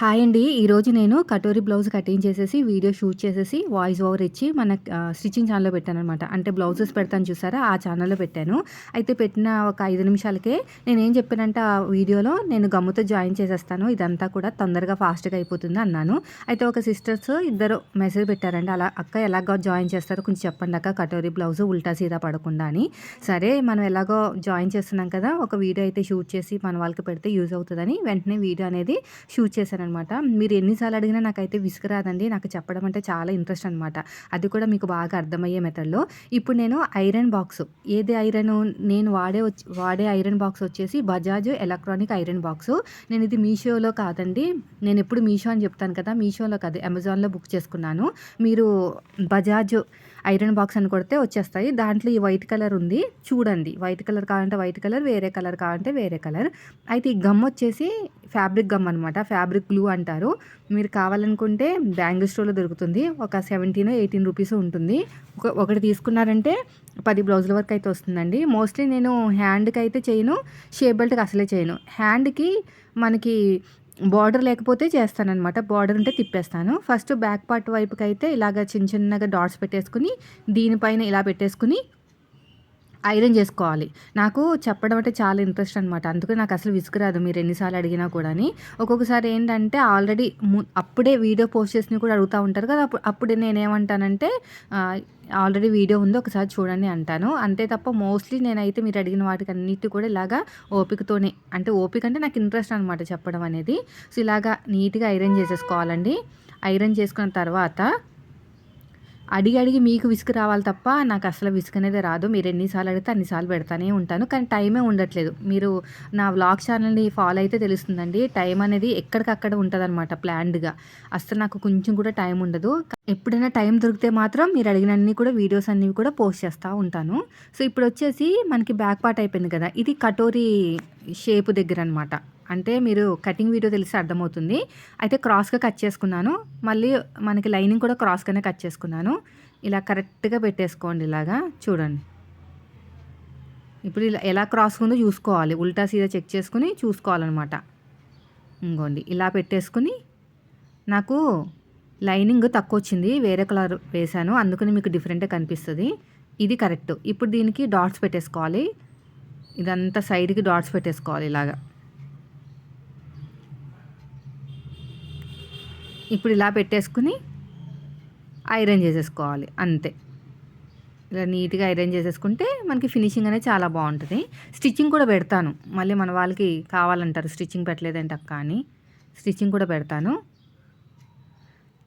Hi అండి. ఈరోజు నేను కటోరీ బ్లౌజ్ కటింగ్ చేసేసి వీడియో షూట్ చేసేసి వాయిస్ ఓవర్ ఇచ్చి మన స్టిచ్చింగ్ ఛానల్లో పెట్టాను అనమాట అంటే బ్లౌజెస్ పెడతాను చూసారా? ఆ ఛానల్లో పెట్టాను. అయితే పెట్టిన ఒక ఐదు నిమిషాలకే నేను ఏం చెప్పానంటే ఆ వీడియోలో నేను గమ్ముతో జాయిన్ చేసేస్తాను. ఇదంతా కూడా తొందరగా ఫాస్ట్గా అయిపోతుంది అన్నాను. అయితే ఒక సిస్టర్స్ ఇద్దరు మెసేజ్ పెట్టారండి. అలా అక్క ఎలాగో జాయిన్ చేస్తారో? కొంచెం చెప్పండి అక్క కటోరీ బ్లౌజ్ ఉల్టా సీదా పడకుండా అని. సరే మనం ఎలాగో జాయిన్ చేస్తున్నాం కదా ఒక వీడియో అయితే షూట్ చేసి మన వాళ్ళకి పెడితే యూజ్ అవుతుందని వెంటనే వీడియో అనేది షూట్ చేశాను అనమాట. మీరు ఎన్నిసార్లు అడిగినా నాకైతే విసుకురాదండి నాకు చెప్పడం అంటే చాలా ఇంట్రెస్ట్ అనమాట. అది కూడా మీకు బాగా అర్థమయ్యే మెథడ్లో. ఇప్పుడు నేను ఐరన్ బాక్స్. ఏది ఐరన్? నేను వాడే వాడే ఐరన్ బాక్స్ వచ్చేసి బజాజ్ ఎలక్ట్రానిక్ ఐరన్ బాక్స్. నేను ఇది మీషోలో కాదండి. నేను ఎప్పుడు మీషో అని చెప్తాను కదా మీషోలో కాదు అమెజాన్లో బుక్ చేసుకున్నాను. మీరు బజాజ్ ఐరన్ బాక్స్ అని కొడితే వచ్చేస్తాయి. దాంట్లో ఈ వైట్ కలర్ ఉంది. చూడండి. వైట్ కలర్ కావాలంటే వైట్ కలర్ వేరే కలర్ కావాలంటే వేరే కలర్. అయితే ఈ గమ్ వచ్చేసి ఫ్యాబ్రిక్ గమ్ అనమాట ఫ్యాబ్రిక్ గ్లూ అంటారు. మీరు కావాలనుకుంటే బ్యాంగిల్ స్టోర్లో దొరుకుతుంది. ఒక సెవెంటీన్ ఎయిటీన్ రూపీస్ ఉంటుంది. ఒకటి తీసుకున్నారంటే పది బ్లౌజుల వరకు అయితే వస్తుందండి. మోస్ట్లీ నేను హ్యాండ్కి అయితే చేయను. షేప్ బెల్ట్కి అసలే చేయను. హ్యాండ్కి మనకి బార్డర్ లేకపోతే చేస్తానన్నమాట. బార్డర్ ఉంటే తిప్పేస్తాను. ఫస్ట్ బ్యాక్ పార్ట్ వైపుకి అయితే ఇలాగ చిన్న చిన్నగా డాట్స్ పెట్టేసుకుని దీనిపైన ఇలా పెట్టేసుకుని ఐరన్ చేసుకోవాలి. నాకు చెప్పడం అంటే చాలా ఇంట్రెస్ట్ అనమాట అందుకే నాకు అసలు విసుకురాదు మీరు ఎన్నిసార్లు అడిగినా కూడా ఒక్కొక్కసారి ఏంటంటే ఆల్రెడీ అప్పుడే వీడియో పోస్ట్ చేసినవి కూడా అడుగుతూ ఉంటారు కదా అప్పుడు అప్పుడు నేనేమంటానంటే ఆల్రెడీ వీడియో ఉంది ఒకసారి చూడండి అంటాను. అంతే తప్ప మోస్ట్లీ నేనైతే మీరు అడిగిన వాటికి అన్నిటి కూడా ఇలాగా ఓపికతోనే అంటే ఓపిక అంటే నాకు ఇంట్రెస్ట్ అనమాట చెప్పడం అనేది. సో ఇలాగా నీట్గా ఐరన్ చేసేసుకోవాలండి. ఐరన్ చేసుకున్న తర్వాత అడిగి అడిగి మీకు విసుగు రావాలి తప్ప నాకు అసలు విసుగు అనేది రాదు. మీరు ఎన్నిసార్లు అడిగితే అన్నిసార్లు పెడతానే ఉంటాను. కానీ టైమే ఉండట్లేదు. మీరు నా వ్లాగ్ ఛానల్ని ఫాలో అయితే తెలుస్తుందండి. టైం అనేది ఎక్కడికక్కడ ఉంటుంది అనమాట ప్లాన్డ్గా. అసలు నాకు కొంచెం కూడా టైం ఉండదు. ఎప్పుడైనా టైం దొరికితే మాత్రం మీరు అడిగినన్ని కూడా వీడియోస్ అన్నీ కూడా పోస్ట్ చేస్తూ ఉంటాను. సో ఇప్పుడు వచ్చేసి మనకి బ్యాక్ పార్ట్ అయిపోయింది కదా. ఇది కటోరీ షేప్ దగ్గర అనమాట అంటే మీరు కటింగ్ వీడియో తెలిసి అర్థమవుతుంది. అయితే క్రాస్గా కట్ చేసుకున్నాను. మళ్ళీ మనకి లైనింగ్ కూడా క్రాస్గానే కట్ చేసుకున్నాను. ఇలా కరెక్ట్గా పెట్టేసుకోండి ఇలాగా. చూడండి. ఇప్పుడు ఇలా ఎలా క్రాస్ ఉందో చూసుకోవాలి. ఉల్టా సీదా చెక్ చేసుకుని చూసుకోవాలన్నమాట. ఇంకోండి. ఇలా పెట్టేసుకుని నాకు లైనింగ్ తక్కువ వచ్చింది. వేరే కలర్ వేశాను. అందుకని మీకు డిఫరెంట్గా కనిపిస్తుంది. ఇది కరెక్ట్ ఇప్పుడు దీనికి డాట్స్ పెట్టేసుకోవాలి. ఇదంతా సైడ్కి డాట్స్ పెట్టేసుకోవాలి ఇలాగా. ఇప్పుడు ఇలా పెట్టేసుకుని ఐరన్ చేసేసుకోవాలి అంతే. ఇలా నీట్గా ఐరన్ చేసేసుకుంటే మనకి ఫినిషింగ్ అనేది చాలా బాగుంటుంది. స్టిచ్చింగ్ కూడా పెడతాను. మళ్ళీ మన వాళ్ళకి కావాలంటారు స్టిచ్చింగ్ పెట్టలేదంటే అక్క అని. స్టిచ్చింగ్ కూడా పెడతాను.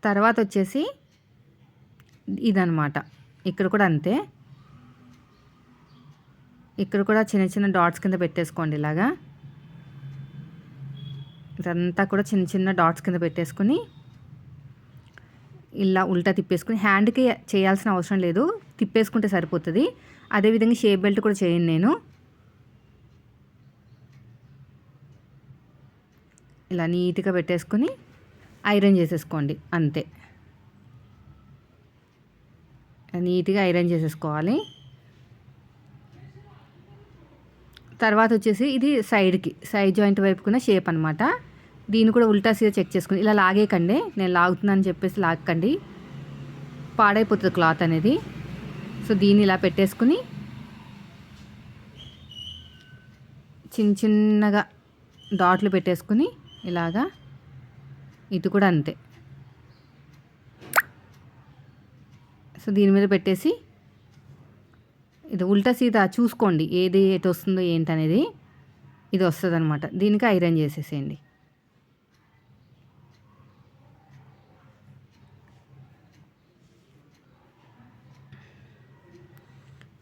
తర్వాత వచ్చేసి ఇదనమాట ఇక్కడ కూడా అంతే. ఇక్కడ కూడా చిన్న చిన్న డాట్స్ కింద పెట్టేసుకోండి ఇలాగా. ఇదంతా కూడా చిన్న చిన్న డాట్స్ కింద పెట్టేసుకుని ఇలా ఉల్టా తిప్పేసుకుని హ్యాండ్కి చేయాల్సిన అవసరం లేదు. తిప్పేసుకుంటే సరిపోతుంది. అదేవిధంగా షేప్ బెల్ట్ కూడా చేయను నేను. ఇలా నీట్గా పెట్టేసుకొని ఐరన్ చేసేసుకోండి. అంతే. నీట్గా ఐరన్ చేసేసుకోవాలి. తర్వాత వచ్చేసి ఇది సైడ్కి సైడ్ జాయింట్ వైపుకున్న షేప్ అనమాట దీన్ని కూడా ఉల్టా సీదా చెక్ చేసుకుని ఇలా లాగేకండి నేను లాగుతున్నాను చెప్పేసి లాగకండి. పాడైపోతుంది క్లాత్ అనేది. సో దీన్ని ఇలా పెట్టేసుకుని చిన్న చిన్నగా డాట్లు పెట్టేసుకుని ఇలాగా ఇది కూడా అంతే. సో దీని మీద పెట్టేసి ఇది ఉల్టా సీదా చూసుకోండి ఏది ఎటు వస్తుందో ఏంటనేది. ఇది వస్తుంది అనమాట దీనికి ఐరన్ చేసేసేయండి.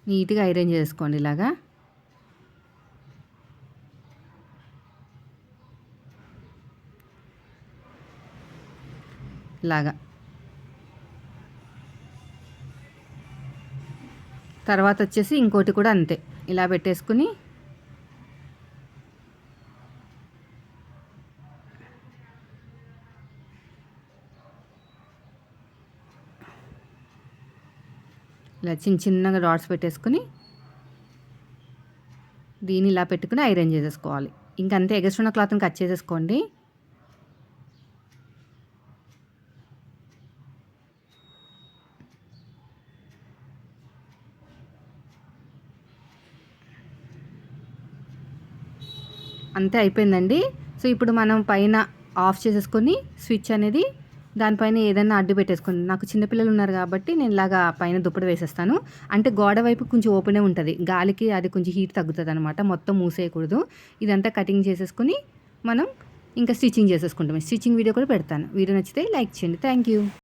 నీట్గా ఐరన్ చేసుకోండి ఇలాగా. ఇలాగా. తర్వాత వచ్చేసి ఇంకోటి కూడా అంతే. ఇలా పెట్టేసుకుని ఇలా చిన్న చిన్నగా డాట్స్ పెట్టేసుకుని దీన్ని ఇలా పెట్టుకుని ఐరన్ చేసేసుకోవాలి. ఇంకంతే ఎగస్ట్రున్న క్లాత్ని కట్ చేసేసుకోండి. అంతే అయిపోయిందండి. సో ఇప్పుడు మనం పైన ఆఫ్ చేసేసుకొని స్విచ్ అనేది దానిపైన ఏదైనా అడ్డు పెట్టేసుకోండి. నాకు చిన్నపిల్లలు ఉన్నారు కాబట్టి నేను ఇలాగా పైన దుప్పటి వేసేస్తాను. అంటే గోడ వైపు కొంచెం ఓపెనే ఉంటుంది. గాలికి అది కొంచెం హీట్ తగ్గుతుంది అనమాట మొత్తం మూసేయకూడదు. ఇదంతా కటింగ్ చేసేసుకుని మనం ఇంకా స్టిచ్చింగ్ చేసేసుకుంటాం. స్టిచ్చింగ్ వీడియో కూడా పెడతాను. వీడియో నచ్చితే లైక్ చేయండి. Thank you.